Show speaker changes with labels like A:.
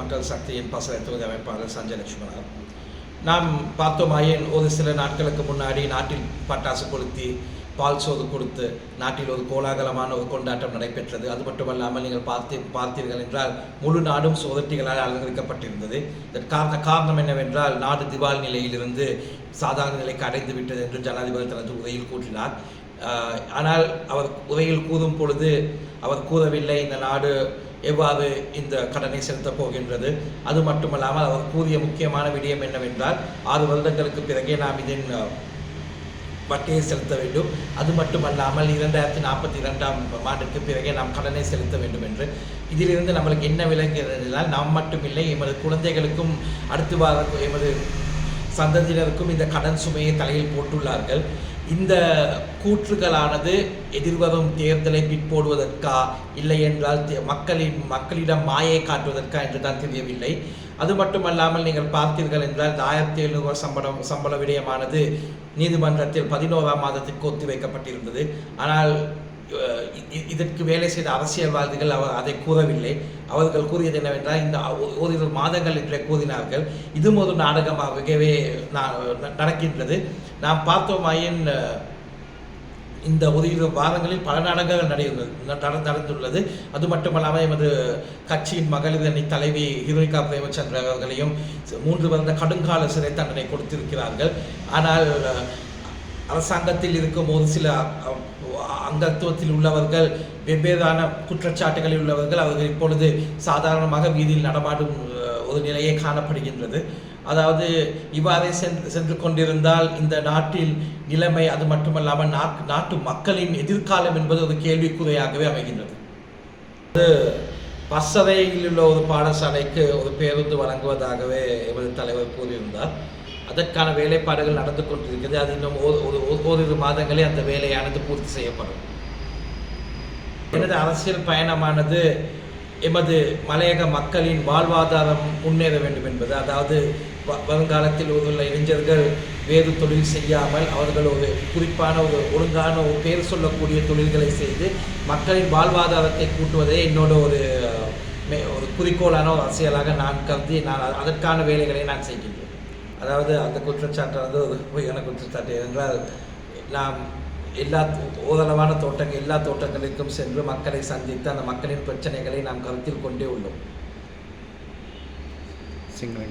A: மக்கள் சக்தியின் பசலை தொகுதி அமைப்பாளர் சஞ்சய் லட்சுமணன் நாம் பார்த்தோமாயின் ஒரு சில நாட்களுக்கு முன்னாடி நாட்டில் பட்டாசு கொளுத்தி பால் சோது கொடுத்து நாட்டில் ஒரு கோலாகலமான ஒரு கொண்டாட்டம் நடைபெற்றது. அது மட்டுமல்லாமல் நீங்கள் பார்த்து பார்த்தீர்கள் என்றால் முழு நாடும் சோதட்டிகளால் அலங்கரிக்கப்பட்டிருந்தது. இதற்கு காரண காரணம் என்னவென்றால் நாடு திவால் நிலையிலிருந்து சாதாரண நிலைக்கு அடைந்து விட்டது என்று ஜனாதிபதி தனது உரையில் கூறினார். ஆனால் அவர் உரையில் கூறும் பொழுது அவர் கூறவில்லை இந்த நாடு எவ்வாறு இந்த கடனை செலுத்தப் போகின்றது? அது மட்டுமல்லாமல் அவர் கூறிய முக்கியமான விடயம் என்னவென்றால் ஆறு வருடங்களுக்கு பிறகே நாம் இதன் வட்டியை செலுத்த வேண்டும். அது மட்டுமல்லாமல் இரண்டாயிரத்தி நாற்பத்தி இரண்டாம் ஆண்டுக்கு பிறகே நாம் கடனை செலுத்த வேண்டும் என்று. இதிலிருந்து நம்மளுக்கு என்ன விளங்குகிறது என்றால் நாம் மட்டுமில்லை எமது குழந்தைகளுக்கும் அடுத்து வர எமது சந்ததியினருக்கும் இந்த கடன் சுமையை தலையில் போட்டுள்ளார்கள். இந்த கூற்றுகளானது எதிர்வரும் தேர்தலை பிற்போடுவதற்கா இல்லை என்றால் மக்களின் மக்களிடம் மாயை காட்டுவதற்கா என்று தான் தெரியவில்லை. அது மட்டுமல்லாமல் நீங்கள் பார்த்தீர்கள் என்றால் இந்த ஆயிரத்தி எழுநூறு சம்பளம் சம்பள விடயமானது நீதிமன்றத்தில் பதினோராம் மாதத்திற்கு ஒத்தி வைக்கப்பட்டிருந்தது. ஆனால் இதற்கு வேலை செய்த அரசியல்வாதிகள் அவர் அதை கூறவில்லை. அவர்கள் கூறியது என்னவென்றால் இந்த ஓரிரு மாதங்கள் என்றே கூறினார்கள். இதுவும் ஒரு நாடகமாகவே நடக்கின்றது. நாம் பார்த்தோமாயின் இந்த ஒரு இரு வாரங்களில் பல நாடகங்கள் நடைபெறும் நடந்துள்ளது. அது மட்டுமல்லாமல் எமது கட்சியின் மகளிர் அணி தலைவி ஹிரோனிகா பிரேமச்சந்திர அவர்களையும் மூன்று வருட கடுங்கால சிறை தண்டனை கொடுத்திருக்கிறார்கள். ஆனால் அரசாங்கத்தில் இருக்கும் ஒரு சில அங்கத்துவத்தில் உள்ளவர்கள் வெவ்வேறான குற்றச்சாட்டுகளில் உள்ளவர்கள் அவர்கள் இப்பொழுது சாதாரணமாக வீதியில் நடமாடும் ஒரு நிலையே காணப்படுகின்றது. அதாவது இவ்வாறே சென்று சென்று கொண்டிருந்தால் இந்த நாட்டில் நிலைமை அது மட்டுமல்லாமல் நாட்- நாட்டு மக்களின் எதிர்காலம் என்பது ஒரு கேள்விக்குறையாகவே அமைகின்றது. அது பஸ்ஸறையில் உள்ள ஒரு பாடசாலைக்கு ஒரு பேருந்து வழங்குவதாகவே எமது தலைவர் கூறியிருந்தார். அதற்கான வேலைப்பாடுகள் நடந்து கொண்டிருக்கிறது. அது இன்னும் ஒரு ஓரிரு மாதங்களே அந்த வேலையானது பூர்த்தி செய்யப்படும். எனது அரசியல் பயணமானது எமது மலையக மக்களின் வாழ்வாதாரம் முன்னேற வேண்டும் என்பது அதாவது வருங்காலத்தில் உள்ள இளைஞர்கள் வேறு தொழில் செய்யாமல் அவர்கள் ஒரு குறிப்பான ஒரு ஒழுங்கான ஒரு பேர் சொல்லக்கூடிய தொழில்களை செய்து மக்களின் வாழ்வாதாரத்தை கூட்டுவதே என்னோட ஒரு மே- ஒரு குறிக்கோளான ஒரு அரசியலாக நான் கருதி நான் அதற்கான வேலைகளை நான் செய்கின்றேன். அதாவது அந்த குற்றச்சாட்டானது ஒரு பொய்யான குற்றச்சாட்டு. என்றால் நாம் எல்லா ஓதலமான தோட்டங்கள் எல்லா தோட்டங்களுக்கும் சென்று மக்களை சந்தித்து அந்த மக்களின் பிரச்சனைகளை நாம் கருத்தில் கொண்டே உள்ளோம்.
B: சிங்கள